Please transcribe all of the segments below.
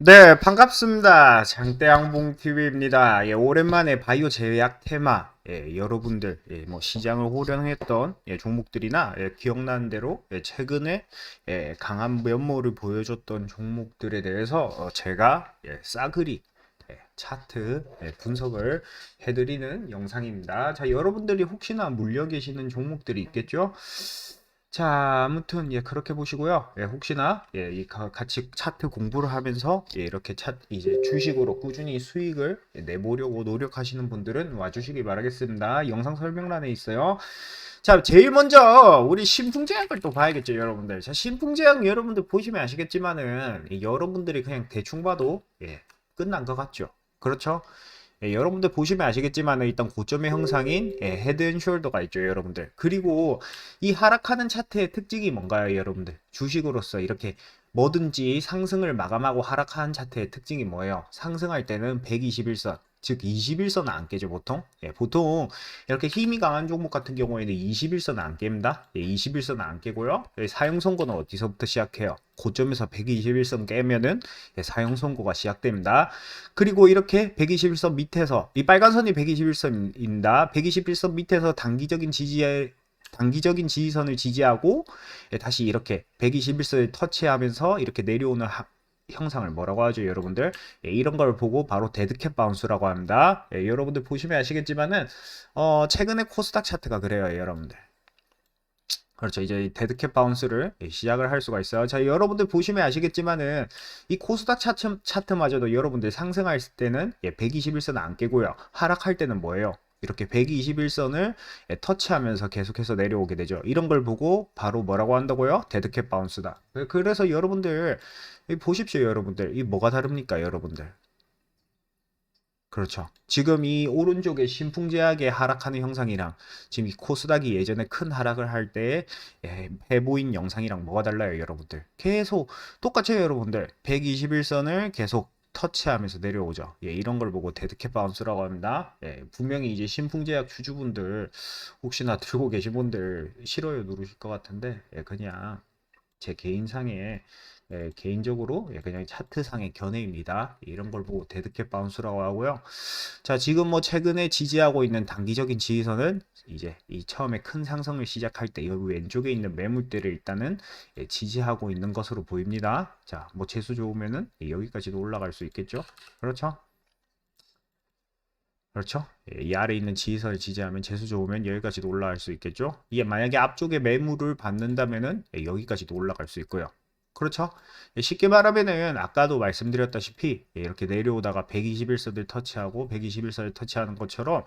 네, 반갑습니다. 장대양봉TV입니다. 예, 오랜만에 바이오 제약 테마, 예, 여러분들, 예, 뭐, 시장을 호령했던, 예, 종목들이나, 예, 기억나는 대로, 예, 최근에, 예, 강한 면모를 보여줬던 종목들에 대해서, 어, 제가, 예, 싸그리, 예, 차트, 예, 분석을 해드리는 영상입니다. 자, 여러분들이 혹시나 물려 계시는 종목들이 있겠죠? 자, 아무튼 예 그렇게 보시고요. 예, 혹시나 예, 이 가- 같이 차트 공부를 하면서 예, 이렇게 차 이제 주식으로 꾸준히 수익을 예, 내보려고 노력하시는 분들은 와주시기 바라겠습니다. 영상 설명란에 있어요. 자, 제일 먼저 우리 신풍제약을 또 봐야겠죠, 여러분들. 자, 신풍제약 여러분들 보시면 아시겠지만은 이 여러분들이 그냥 대충 봐도 예, 끝난 것 같죠. 그렇죠? 예, 여러분들 보시면 아시겠지만 일단 고점의 형상인 예, 헤드앤숄더가 있죠, 여러분들. 그리고 이 하락하는 차트의 특징이 뭔가요, 여러분들? 주식으로서 이렇게 뭐든지 상승을 마감하고 하락하는 차트의 특징이 뭐예요? 상승할 때는 121선, 즉 21선은 안 깨죠, 보통. 예, 보통 이렇게 힘이 강한 종목 같은 경우에는 21선은 안 깹니다. 예, 21선은 안 깨고요. 예, 사용 선고는 어디서부터 시작해요? 고점에서 121선 깨면은 예, 사용 선고가 시작됩니다. 그리고 이렇게 121선 밑에서 이 빨간 선이 121선입니다. 121선 밑에서 단기적인 지지에 단기적인 지지선을 지지하고 예, 다시 이렇게 121선을 터치하면서 이렇게 내려오는 하- 형상을 뭐라고 하죠, 여러분들? 예, 이런 걸 보고 바로 데드캣 바운스라고 합니다. 예, 여러분들 보시면 아시겠지만은 어, 최근에 코스닥 차트가 그래요, 여러분들. 그렇죠. 이제 이 데드캣 바운스를 예, 시작을 할 수가 있어요. 자, 여러분들 보시면 아시겠지만은 이 코스닥 차트, 차트마저도 여러분들 상승할 때는 예, 121선 안 깨고요. 하락할 때는 뭐예요? 이렇게 121선을 예, 터치하면서 계속해서 내려오게 되죠. 이런 걸 보고 바로 뭐라고 한다고요? 데드캣 바운스다. 그- 그래서 여러분들 이 보십시오, 여러분들. 이 뭐가 다릅니까, 여러분들? 그렇죠. 지금 이 오른쪽에 신풍제약의 하락하는 형상이랑 지금 이 코스닥이 예전에 큰 하락을 할 때 해보인 영상이랑 뭐가 달라요, 여러분들? 계속 똑같죠, 여러분들. 121선을 계속 터치하면서 내려오죠. 예, 이런 걸 보고 데드캣 바운스라고 합니다. 예, 분명히 이제 신풍제약 주주분들 혹시나 들고 계신 분들 싫어요 누르실 것 같은데 예, 그냥 제 개인상에 예, 개인적으로 예, 그냥 차트상의 견해입니다. 이런 걸 보고 데드캣 바운스라고 하고요. 자, 지금 뭐 최근에 지지하고 있는 단기적인 지지선은 이제 이 처음에 큰 상승을 시작할 때 여기 왼쪽에 있는 매물대를 일단은 예, 지지하고 있는 것으로 보입니다. 자, 뭐 재수 좋으면은 예, 여기까지도 올라갈 수 있겠죠? 그렇죠? 그렇죠? 예, 이 아래 있는 지지선을 지지하면 재수 좋으면 여기까지도 올라갈 수 있겠죠? 이게 만약에 앞쪽에 매물을 받는다면은 예, 여기까지도 올라갈 수 있고요. 그렇죠? 예, 쉽게 말하면은 아까도 말씀드렸다시피 예, 이렇게 내려오다가 121선을 터치하고 121선을 터치하는 것처럼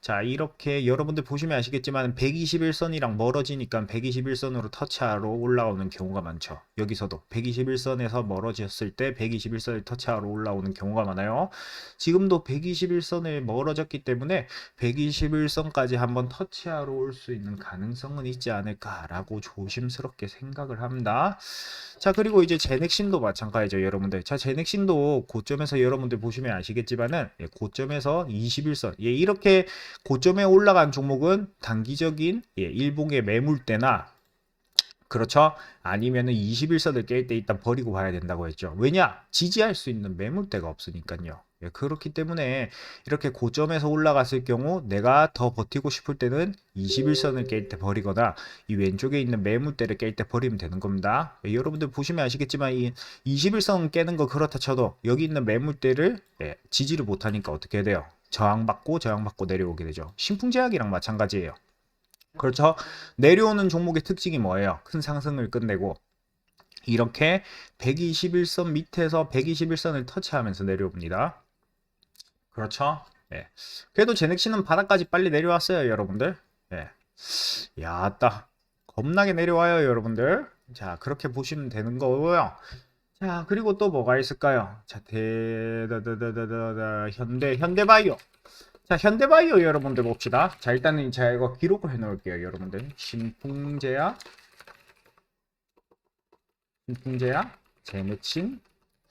자 이렇게 여러분들 보시면 아시겠지만 121선이랑 멀어지니까 121선으로 터치하러 올라오는 경우가 많죠. 여기서도 121선에서 멀어졌을 때 121선을 터치하러 올라오는 경우가 많아요. 지금도 121선을 멀어졌기 때문에 121선까지 한번 터치하러 올 수 있는 가능성은 있지 않을까라고 조심스럽게 생각을 합니다. 자, 그리고 이제 제넥신도 마찬가지죠, 여러분들. 자, 제넥신도 고점에서 여러분들 보시면 아시겠지만은 예, 고점에서 21선. 예, 이렇게 고점에 올라간 종목은 단기적인 예, 일봉의 매물대나 그렇죠? 아니면은 21선을 깰 때 일단 버리고 봐야 된다고 했죠. 왜냐? 지지할 수 있는 매물대가 없으니까요. 예, 그렇기 때문에 이렇게 고점에서 올라갔을 경우 내가 더 버티고 싶을 때는 21선을 깰 때 버리거나 이 왼쪽에 있는 매물대를 깰 때 버리면 되는 겁니다. 예, 여러분들 보시면 아시겠지만 이 21선 깨는 거 그렇다 쳐도 여기 있는 매물대를 예, 지지를 못하니까 어떻게 해야 돼요? 저항받고 저항받고 내려오게 되죠. 신풍제약이랑 마찬가지예요. 그렇죠? 내려오는 종목의 특징이 뭐예요? 큰 상승을 끝내고 이렇게 121선 밑에서 121선을 터치하면서 내려옵니다. 그렇죠? 예. 그래도 제넥시는 바닥까지 빨리 내려왔어요, 여러분들. 예. 야 따. 겁나게 내려와요, 여러분들. 자, 그렇게 보시면 되는 거고요. 자, 그리고 또 뭐가 있을까요? 자, 대다다다다다 현대 현대바이오. 자, 현대바이오 여러분들 봅시다. 자, 일단은 제가 이거 기록을 해 놓을게요, 여러분들. 신풍제약 신풍제약 제네친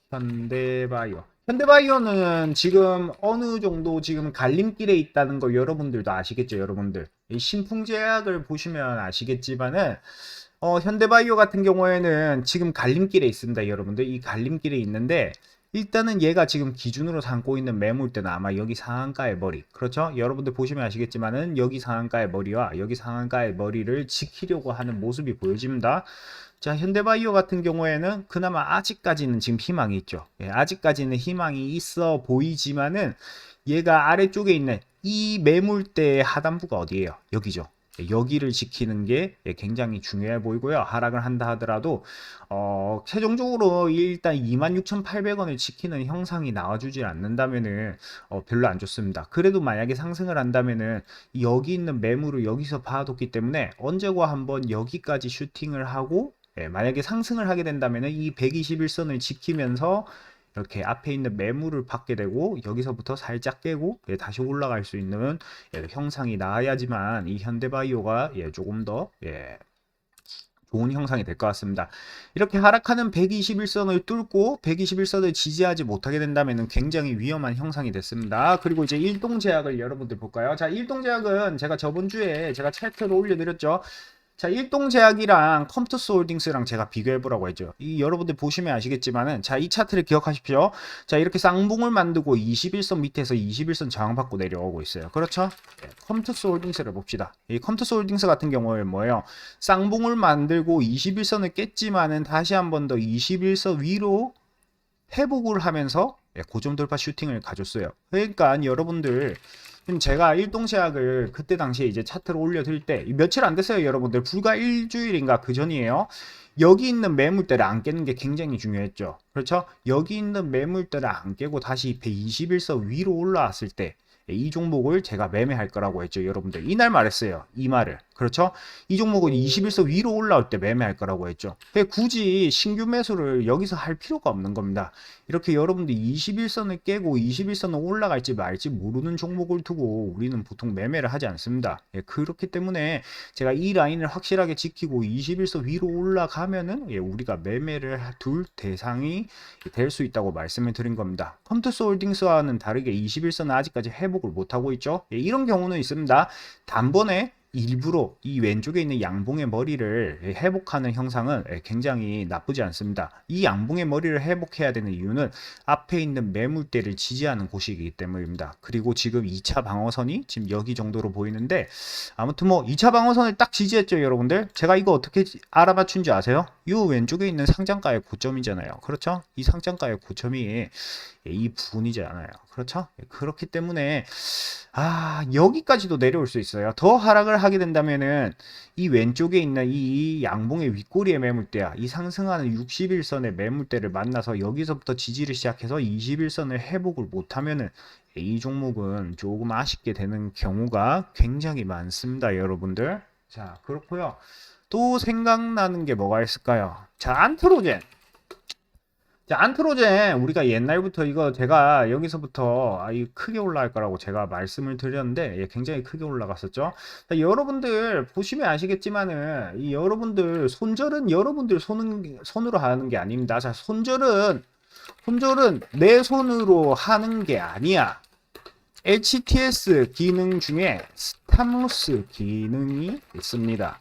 현대바이오. 현대바이오는 지금 어느 정도 지금 갈림길에 있다는 거 여러분들도 아시겠죠, 여러분들. 이 신풍제약을 보시면 아시겠지만은 어, 현대바이오 같은 경우에는 지금 갈림길에 있습니다, 여러분들. 이 갈림길에 있는데 일단은 얘가 지금 기준으로 삼고 있는 매물대는 아마 여기 상한가의 머리. 그렇죠? 여러분들 보시면 아시겠지만은 여기 상한가의 머리와 여기 상한가의 머리를 지키려고 하는 모습이 보여집니다. 자 현대바이오 같은 경우에는 그나마 아직까지는 지금 희망이 있죠. 예, 아직까지는 희망이 있어 보이지만은 얘가 아래쪽에 있는 이 매물대의 하단부가 어디예요? 여기죠 여기를 지키는 게 굉장히 중요해 보이고요. 하락을 한다 하더라도 어, 최종적으로 일단 26,800원을 지키는 형상이 나와주질 않는다면은 어, 별로 안 좋습니다. 그래도 만약에 상승을 한다면은 여기 있는 매물을 여기서 봐뒀기 때문에 언제과 한번 여기까지 슈팅을 하고 예, 만약에 상승을 하게 된다면은 이 121선을 지키면서 이렇게 앞에 있는 매물을 받게 되고 여기서부터 살짝 깨고 예, 다시 올라갈 수 있는 예, 형상이 나와야지만 이 현대바이오가 예, 조금 더 예, 좋은 형상이 될 것 같습니다. 이렇게 하락하는 121선을 뚫고 121선을 지지하지 못하게 된다면 굉장히 위험한 형상이 됐습니다. 그리고 이제 일동제약을 여러분들 볼까요? 자, 일동제약은 제가 저번 주에 제가 차트로 올려드렸죠. 자, 일동제약이랑 컴투스 홀딩스랑 제가 비교해보라고 했죠. 이 여러분들 보시면 아시겠지만은, 자, 이 차트를 기억하십시오. 자, 이렇게 쌍봉을 만들고 21선 밑에서 21선 저항받고 내려오고 있어요. 그렇죠? 네, 컴투스 홀딩스를 봅시다. 이 컴투스 홀딩스 같은 경우에 뭐예요? 쌍봉을 만들고 21선을 깼지만은 다시 한 번 더 21선 위로 회복을 하면서 예, 고점 돌파 슈팅을 가졌어요. 그러니까 여러분들 지금 제가 일동제약을 그때 당시에 이제 차트를 올려드릴 때 며칠 안 됐어요 여러분들. 불과 일주일인가 그 전이에요. 여기 있는 매물대를 안 깨는 게 굉장히 중요했죠. 그렇죠? 여기 있는 매물대를 안 깨고 다시 121선 위로 올라왔을 때 이 종목을 제가 매매할 거라고 했죠 여러분들 이날 말했어요 이 말을 그렇죠? 이 종목은 21선 위로 올라올 때 매매할 거라고 했죠. 굳이 신규 매수를 여기서 할 필요가 없는 겁니다. 이렇게 여러분들 21선을 깨고 21선을 올라갈지 말지 모르는 종목을 두고 우리는 보통 매매를 하지 않습니다. 예, 그렇기 때문에 제가 이 라인을 확실하게 지키고 21선 위로 올라가면은 예, 우리가 매매를 둘 대상이 될 수 있다고 말씀을 드린 겁니다. 컴투스 홀딩스와는 다르게 21선은 아직까지 회복 을 못하고 있죠. 예, 이런 경우는 있습니다. 단번에 일부러 이 왼쪽에 있는 양봉의 머리를 회복하는 형상은 굉장히 나쁘지 않습니다. 이 양봉의 머리를 회복해야 되는 이유는 앞에 있는 매물대를 지지하는 곳이기 때문입니다. 그리고 지금 2차 방어선이 지금 여기 정도로 보이는데 아무튼 뭐 2차 방어선을 딱 지지했죠 여러분들 제가 이거 어떻게 알아맞춘 지 아세요? 이 왼쪽에 있는 상장가의 고점이잖아요 그렇죠? 이 상장가의 고점이 이 부분이잖아요 그렇죠? 그렇기 때문에 아 여기까지도 내려올 수 있어요. 더 하락을 하게 된다면은 이 왼쪽에 있는 이 양봉의 윗꼬리의 매물대야 이 상승하는 61선의 매물대를 만나서 여기서부터 지지를 시작해서 21선을 회복을 못하면은 이 종목은 조금 아쉽게 되는 경우가 굉장히 많습니다, 여러분들. 자 그렇고요. 또 생각나는 게 뭐가 있을까요? 자 안트로젠. 자, 안트로젠 우리가 옛날부터 이거 제가 여기서부터 아, 이 크게 올라갈 거라고 제가 말씀을 드렸는데 예, 굉장히 크게 올라갔었죠. 자, 여러분들 보시면 아시겠지만은 이 여러분들 손절은 여러분들 손은 손으로 하는 게 아닙니다. 자, 손절은 손절은 내 손으로 하는 게 아니야. HTS 기능 중에 스탑로스 기능이 있습니다.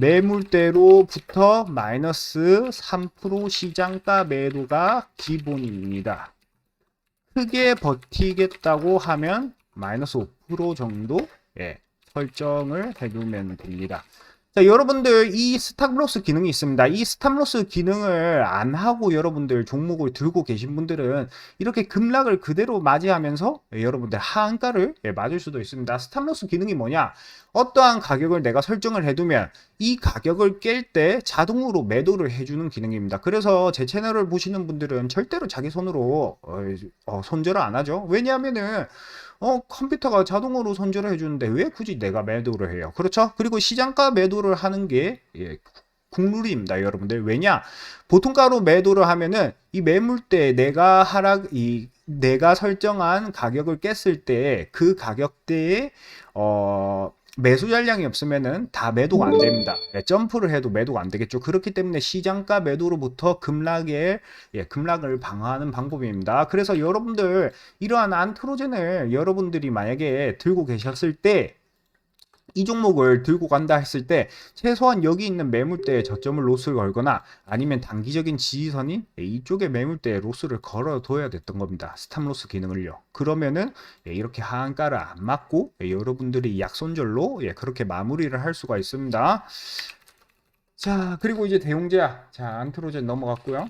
매물대로부터 마이너스 3% 시장가 매도가 기본입니다. 크게 버티겠다고 하면 마이너스 5% 정도 예, 설정을 해두면 됩니다. 자, 여러분들 이 스탑로스 기능이 있습니다. 이 스탑로스 기능을 안 하고 여러분들 종목을 들고 계신 분들은 이렇게 급락을 그대로 맞이하면서 예, 여러분들 하한가를 예, 맞을 수도 있습니다. 스탑로스 기능이 뭐냐? 어떠한 가격을 내가 설정을 해두면 이 가격을 깰 때 자동으로 매도를 해주는 기능입니다. 그래서 제 채널을 보시는 분들은 절대로 자기 손으로 어, 어, 손절을 안 하죠. 왜냐하면은 어, 컴퓨터가 자동으로 손절을 해주는데 왜 굳이 내가 매도를 해요? 그렇죠? 그리고 시장가 매도를 하는 게 예, 국룰입니다, 여러분들. 왜냐? 보통가로 매도를 하면은 이 매물대 내가 하락 이 내가 설정한 가격을 깼을 때 그 가격대에 어 매수 잔량이 없으면은 다 매도가 안 됩니다. 예, 점프를 해도 매도가 안 되겠죠. 그렇기 때문에 시장가 매도로부터 급락에 예, 급락을 방어하는 방법입니다. 그래서 여러분들 이러한 안트로젠을 여러분들이 만약에 들고 계셨을 때 이 종목을 들고 간다 했을 때 최소한 여기 있는 매물대에 저점을 로스를 걸거나 아니면 단기적인 지지선인 이쪽에 매물대에 로스를 걸어둬야 됐던 겁니다. 스탑로스 기능을요. 그러면은 예, 이렇게 하한가를 안 맞고 예, 여러분들이 약손절로 예, 그렇게 마무리를 할 수가 있습니다. 자 그리고 이제 대용제약 자 안트로젠 넘어갔고요.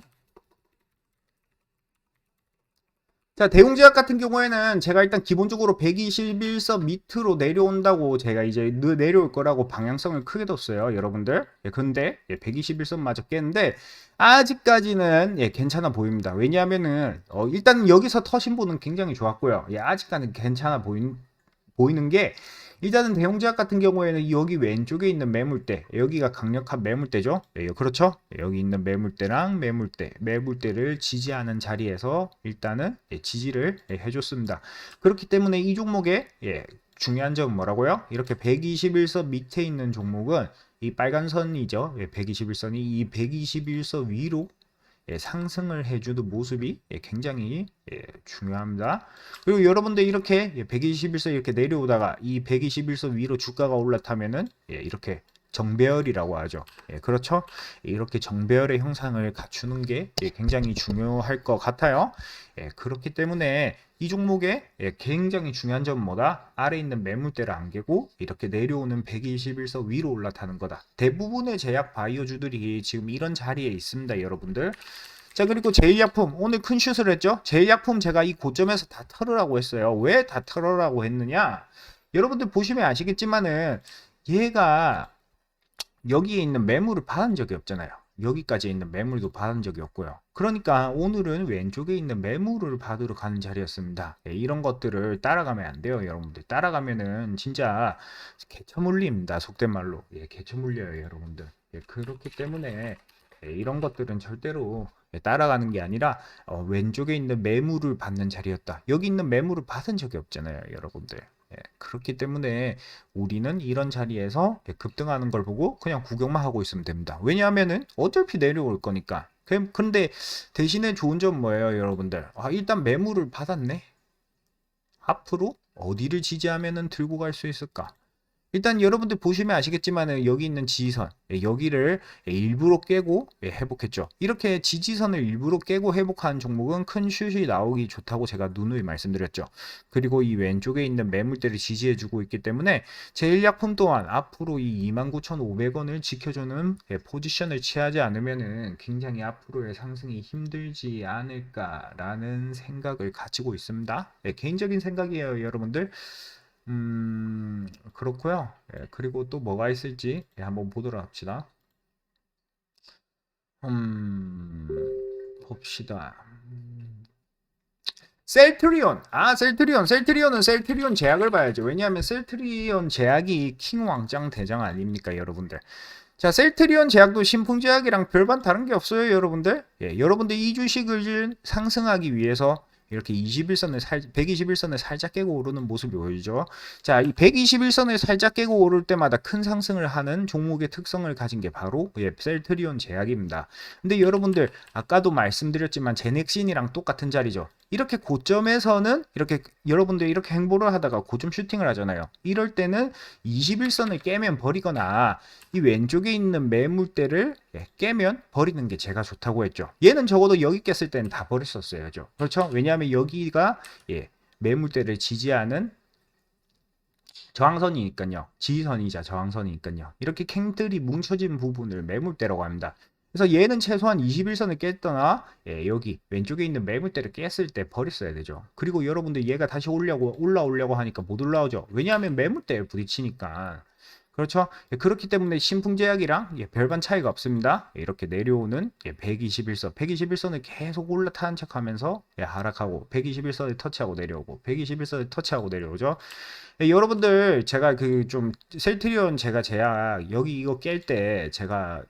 자, 대웅제약 같은 경우에는 제가 일단 기본적으로 121선 밑으로 내려온다고 제가 이제 느- 내려올 거라고 방향성을 크게 뒀어요, 여러분들. 예, 근데 121선 마저 깼는데 아직까지는 예, 괜찮아 보입니다. 왜냐하면은 어, 일단 여기서 터신보는 굉장히 좋았고요. 예, 아직까지는 괜찮아 보인, 보이는 게 일단은 대형제약 같은 경우에는 여기 왼쪽에 있는 매물대 여기가 강력한 매물대죠? 예, 그렇죠? 예, 여기 있는 매물대랑 매물대 매물대를 지지하는 자리에서 일단은 예, 지지를 예, 해줬습니다. 그렇기 때문에 이 종목의 예, 중요한 점은 뭐라고요? 이렇게 121선 밑에 있는 종목은 이 빨간 선이죠? 예, 121선이 이 121선 위로 예, 상승을 해주는 모습이 예, 굉장히 예, 중요합니다. 그리고 여러분들 이렇게 예, 121선 이렇게 내려오다가 이 121선 위로 주가가 올라타면은 예, 이렇게 정배열이라고 하죠. 예, 그렇죠? 이렇게 정배열의 형상을 갖추는 게 예, 굉장히 중요할 것 같아요. 예, 그렇기 때문에 이 종목의 예, 굉장히 중요한 점은 뭐다? 아래 있는 매물대를 안 깨고 이렇게 내려오는 121선 위로 올라타는 거다. 대부분의 제약 바이오주들이 지금 이런 자리에 있습니다, 여러분들. 자 그리고 제일약품 오늘 큰 슛을 했죠 제일약품 제가 이 고점에서 다 털으라고 했어요 왜 다 털으라고 했느냐 여러분들 보시면 아시겠지만은 얘가 여기에 있는 매물을 받은 적이 없잖아요. 여기까지 있는 매물도 받은 적이 없고요. 그러니까 오늘은 왼쪽에 있는 매물을 받으러 가는 자리였습니다. 예, 이런 것들을 따라가면 안 돼요 여러분들. 따라가면은 진짜 개처물립니다 속된 말로. 예, 개처물려요 여러분들. 예, 그렇기 때문에 예, 이런 것들은 절대로 예, 따라가는 게 아니라 어, 왼쪽에 있는 매물을 받는 자리였다. 여기 있는 매물을 받은 적이 없잖아요, 여러분들. 예, 그렇기 때문에 우리는 이런 자리에서 예, 급등하는 걸 보고 그냥 구경만 하고 있으면 됩니다. 왜냐하면은 어차피 내려올 거니까. 그- 근데 대신에 좋은 점 뭐예요, 여러분들? 아, 일단 매물을 받았네. 앞으로 어디를 지지하면은 들고 갈 수 있을까? 일단 여러분들 보시면 아시겠지만 여기 있는 지지선 예, 여기를 예, 일부러 깨고 예, 회복했죠. 이렇게 지지선을 일부러 깨고 회복한 종목은 큰 슛이 나오기 좋다고 제가 누누이 말씀드렸죠. 그리고 이 왼쪽에 있는 매물대를 지지해주고 있기 때문에 제일약품 또한 앞으로 이 29,500원을 지켜주는 예, 포지션을 취하지 않으면은 굉장히 앞으로의 상승이 힘들지 않을까라는 생각을 가지고 있습니다. 예, 개인적인 생각이에요, 여러분들. 음, 그렇고요. 예, 그리고 또 뭐가 있을지 예, 한번 보도록 합시다. 음, 봅시다. 음, 셀트리온. 아, 셀트리온. 셀트리온은 셀트리온 제약을 봐야죠. 왜냐하면 셀트리온 제약이 킹 왕짱 대장 아닙니까, 여러분들? 자, 셀트리온 제약도 신풍 제약이랑 별반 다른 게 없어요, 여러분들. 예, 여러분들 이 주식을 상승하기 위해서 이렇게 21선을 살, 121선을 살짝 깨고 오르는 모습이 보이죠. 자, 이 121선을 살짝 깨고 오를 때마다 큰 상승을 하는 종목의 특성을 가진 게 바로 예, 셀트리온 제약입니다. 근데 여러분들 아까도 말씀드렸지만 제넥신이랑 똑같은 자리죠. 이렇게 고점에서는 이렇게 여러분들 이렇게 행보를 하다가 고점 슈팅을 하잖아요. 이럴 때는 21선을 깨면 버리거나 이 왼쪽에 있는 매물대를 예, 깨면 버리는 게 제가 좋다고 했죠. 얘는 적어도 여기 깼을 때는 다 버렸었어야죠. 그렇죠? 왜냐하면 여기가 예, 매물대를 지지하는 저항선이니까요. 지지선이자 저항선이니까요. 이렇게 캔들이 뭉쳐진 부분을 매물대라고 합니다. 그래서 얘는 최소한 21선을 깼거나 예, 여기 왼쪽에 있는 매물대를 깼을 때 버렸어야 되죠. 그리고 여러분들 얘가 다시 올려고 올라오려고 하니까 못 올라오죠. 왜냐하면 매물대에 부딪히니까. 그렇죠? 예, 그렇기 때문에 신풍제약이랑 예, 별반 차이가 없습니다. 예, 이렇게 내려오는 예, 121선, 121선을 계속 올라타는 척하면서 예, 하락하고 121선을 터치하고 내려오고 121선을 터치하고 내려오죠. 예, 여러분들 제가 그 좀 셀트리온 제가 제약 여기 이거 깰 때 제가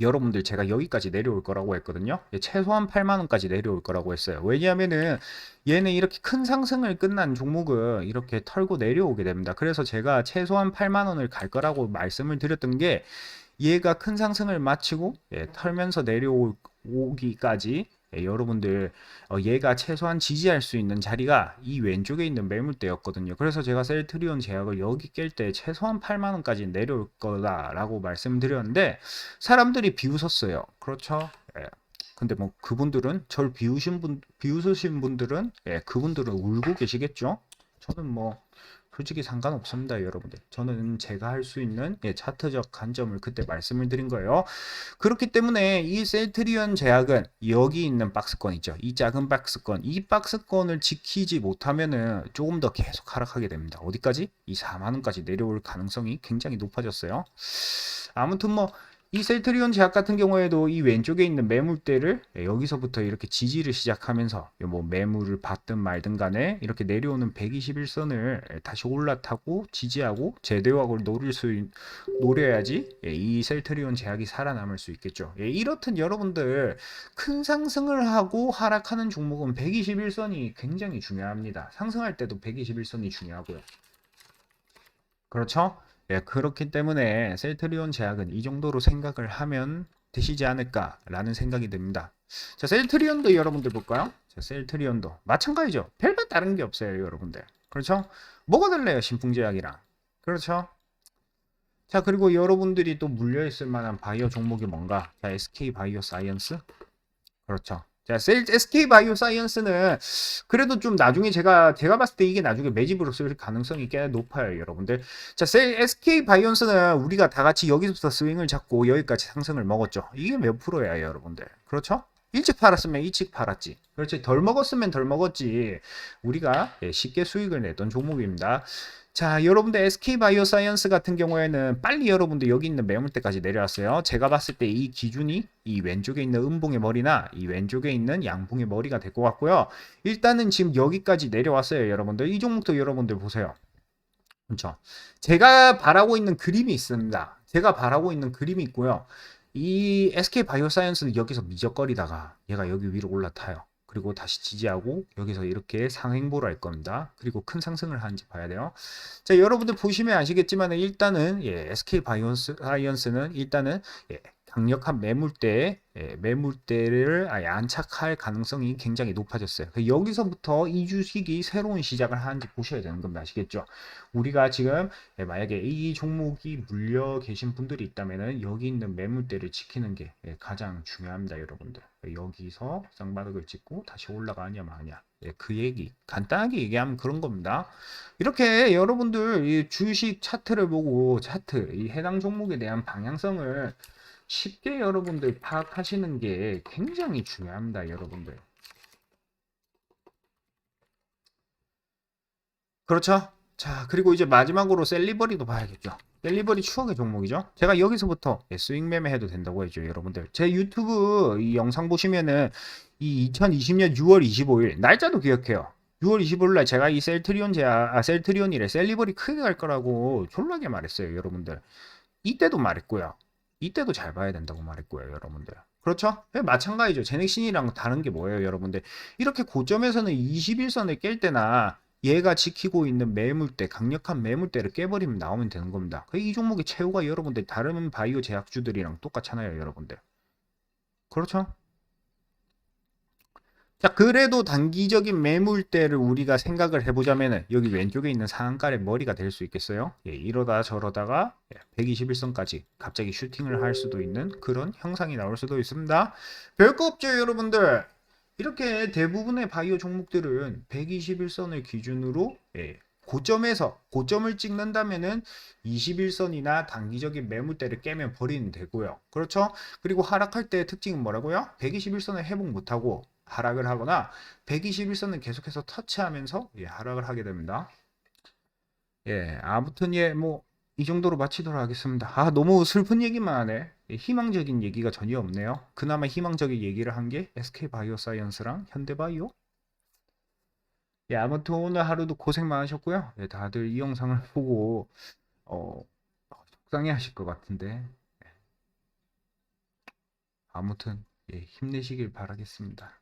여러분들 제가 여기까지 내려올 거라고 했거든요. 예, 최소한 8만 원까지 내려올 거라고 했어요. 왜냐하면은 얘는 이렇게 큰 상승을 끝난 종목은 이렇게 털고 내려오게 됩니다. 그래서 제가 최소한 8만 원을 갈 거라고 말씀을 드렸던 게 얘가 큰 상승을 마치고 예, 털면서 내려오기까지 예, 여러분들 어, 얘가 최소한 지지할 수 있는 자리가 이 왼쪽에 있는 매물대였거든요. 그래서 제가 셀트리온 제약을 여기 깰 때 최소한 8만 원까지 내려올 거다라고 말씀드렸는데 사람들이 비웃었어요. 그렇죠? 예. 근데 뭐 그분들은 절 비우신 분 비웃으신 분들은 예, 그분들은 울고 계시겠죠. 저는 뭐 솔직히 상관없습니다, 여러분들. 저는 제가 할 수 있는 예, 차트적 관점을 그때 말씀을 드린 거예요. 그렇기 때문에 이 셀트리온 제약은 여기 있는 박스권 있죠. 이 작은 박스권, 이 박스권을 지키지 못하면은 조금 더 계속 하락하게 됩니다. 어디까지? 이 4만 원까지 내려올 가능성이 굉장히 높아졌어요. 아무튼 뭐 이 셀트리온 제약 같은 경우에도 이 왼쪽에 있는 매물대를 예, 여기서부터 이렇게 지지를 시작하면서 뭐 매물을 받든 말든 간에 이렇게 내려오는 121선을 다시 올라타고 지지하고 제대화를 노릴 수 있- 노려야지 예, 이 셀트리온 제약이 살아남을 수 있겠죠. 예, 이렇듯 여러분들 큰 상승을 하고 하락하는 종목은 121선이 굉장히 중요합니다. 상승할 때도 121선이 중요하고요. 그렇죠? 예, 그렇기 때문에 셀트리온 제약은 이 정도로 생각을 하면 되시지 않을까라는 생각이 듭니다. 자, 셀트리온도 여러분들 볼까요? 자, 셀트리온도 마찬가지죠. 별반 다른 게 없어요, 여러분들. 그렇죠? 뭐가 달라요, 신풍제약이랑? 그렇죠? 자, 그리고 여러분들이 또 물려 있을 만한 바이오 종목이 뭔가? 자, SK 바이오 사이언스? 그렇죠. 자, 셀, SK 바이오 사이언스는 그래도 좀 나중에 제가, 제가 봤을 때 이게 나중에 매집으로 쓸 가능성이 꽤 높아요, 여러분들. 자, 셀, SK 바이온스는 우리가 다 같이 여기서부터 스윙을 잡고 여기까지 상승을 먹었죠. 이게 몇 프로야, 여러분들. 그렇죠? 일찍 팔았으면 일찍 팔았지. 그렇지. 덜 먹었으면 덜 먹었지. 우리가 예, 쉽게 수익을 냈던 종목입니다. 자, 여러분들 SK 바이오사이언스 같은 경우에는 빨리 여러분들 여기 있는 매물대까지 내려왔어요. 제가 봤을 때 이 기준이 이 왼쪽에 있는 음봉의 머리나 이 왼쪽에 있는 양봉의 머리가 될 것 같고요. 일단은 지금 여기까지 내려왔어요, 여러분들. 이 종목도 여러분들 보세요. 그렇죠. 제가 바라고 있는 그림이 있습니다. 제가 바라고 있는 그림이 있고요. 이 SK 바이오사이언스는 여기서 미적거리다가 얘가 여기 위로 올라타요. 그리고 다시 지지하고 여기서 이렇게 상행보를 할 겁니다. 그리고 큰 상승을 하는지 봐야 돼요. 자, 여러분들 보시면 아시겠지만 일단은 예, SK 바이오사이언스는 일단은 예, 강력한 매물대, 예, 매물대를 아예 안착할 가능성이 굉장히 높아졌어요. 그 여기서부터 이 주식이 새로운 시작을 하는지 보셔야 되는 겁니다. 아시겠죠? 우리가 지금 예, 만약에 이 종목이 물려 계신 분들이 있다면은 여기 있는 매물대를 지키는 게 예, 가장 중요합니다, 여러분들. 예, 여기서 쌍바닥을 찍고 다시 올라가냐 마냐. 예, 그 얘기 간단하게 얘기하면 그런 겁니다. 이렇게 여러분들 이 주식 차트를 보고 차트 이 해당 종목에 대한 방향성을 쉽게 여러분들 파악하시는 게 굉장히 중요합니다, 여러분들. 그렇죠? 자, 그리고 이제 마지막으로 셀리버리도 봐야겠죠. 셀리버리 추억의 종목이죠. 제가 여기서부터 예, 스윙 매매 해도 된다고 했죠, 여러분들. 제 유튜브 이 영상 보시면은 이 2020년 6월 25일 날짜도 기억해요. 6월 25일 날 제가 이 셀트리온 제 아, 셀트리온이래 셀리버리 크게 갈 거라고 졸라게 말했어요, 여러분들. 이때도 말했고요. 이때도 잘 봐야 된다고 말했고요, 여러분들. 그렇죠? 네, 마찬가지죠. 제넥신이랑 다른 게 뭐예요, 여러분들? 이렇게 고점에서는 21선을 깰 때나 얘가 지키고 있는 매물대, 강력한 매물대를 깨버리면 나오면 되는 겁니다. 이 종목의 최후가 여러분들 다른 바이오 제약주들이랑 똑같잖아요, 여러분들. 그렇죠? 자, 그래도 단기적인 매물대를 우리가 생각을 해보자면은 여기 왼쪽에 있는 상한가의 머리가 될 수 있겠어요? 예, 이러다 저러다가 121선까지 갑자기 슈팅을 할 수도 있는 그런 형상이 나올 수도 있습니다. 별거 없죠, 여러분들. 이렇게 대부분의 바이오 종목들은 121선을 기준으로 예, 고점에서 고점을 찍는다면은 21선이나 단기적인 매물대를 깨면 버리는 되고요. 그렇죠? 그리고 하락할 때 특징은 뭐라고요? 121선을 회복 못하고 하락을 하거나 121선을 계속해서 터치하면서 예, 하락을 하게 됩니다. 예, 아무튼 예, 뭐 이 정도로 마치도록 하겠습니다. 아, 너무 슬픈 얘기만 하네. 예, 희망적인 얘기가 전혀 없네요. 그나마 희망적인 얘기를 한 게 SK 바이오사이언스랑 현대바이오. 예, 아무튼 오늘 하루도 고생 많으셨고요. 예, 다들 이 영상을 보고 어, 속상해 하실 것 같은데. 예. 아무튼 예, 힘내시길 바라겠습니다.